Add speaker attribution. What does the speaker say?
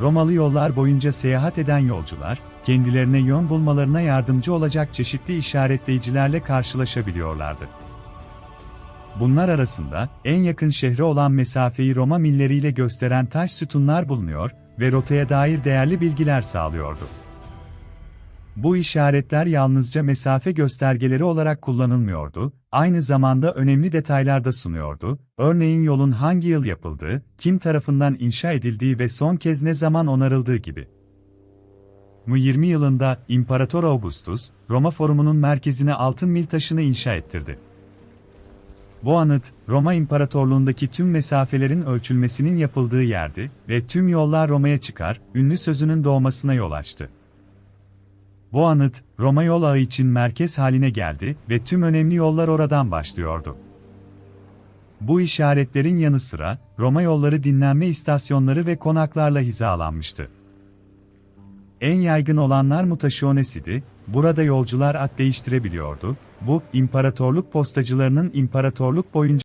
Speaker 1: Romalı yollar boyunca seyahat eden yolcular, kendilerine yön bulmalarına yardımcı olacak çeşitli işaretleyicilerle karşılaşabiliyorlardı. Bunlar arasında, en yakın şehre olan mesafeyi Roma milleriyle gösteren taş sütunlar bulunuyor ve rotaya dair değerli bilgiler sağlıyordu. Bu işaretler yalnızca mesafe göstergeleri olarak kullanılmıyordu, aynı zamanda önemli detaylar da sunuyordu, örneğin yolun hangi yıl yapıldığı, kim tarafından inşa edildiği ve son kez ne zaman onarıldığı gibi. Mu 20 yılında İmparator Augustus, Roma Forumu'nun merkezine altın mil taşını inşa ettirdi. Bu anıt, Roma İmparatorluğundaki tüm mesafelerin ölçülmesinin yapıldığı yerdi ve tüm yollar Roma'ya çıkar, ünlü sözünün doğmasına yol açtı. Bu anıt, Roma yol ağı için merkez haline geldi ve tüm önemli yollar oradan başlıyordu. Bu işaretlerin yanı sıra, Roma yolları dinlenme istasyonları ve konaklarla hizalanmıştı. En yaygın olanlar mutationes'idi, burada yolcular at değiştirebiliyordu, bu, imparatorluk postacılarının imparatorluk boyunca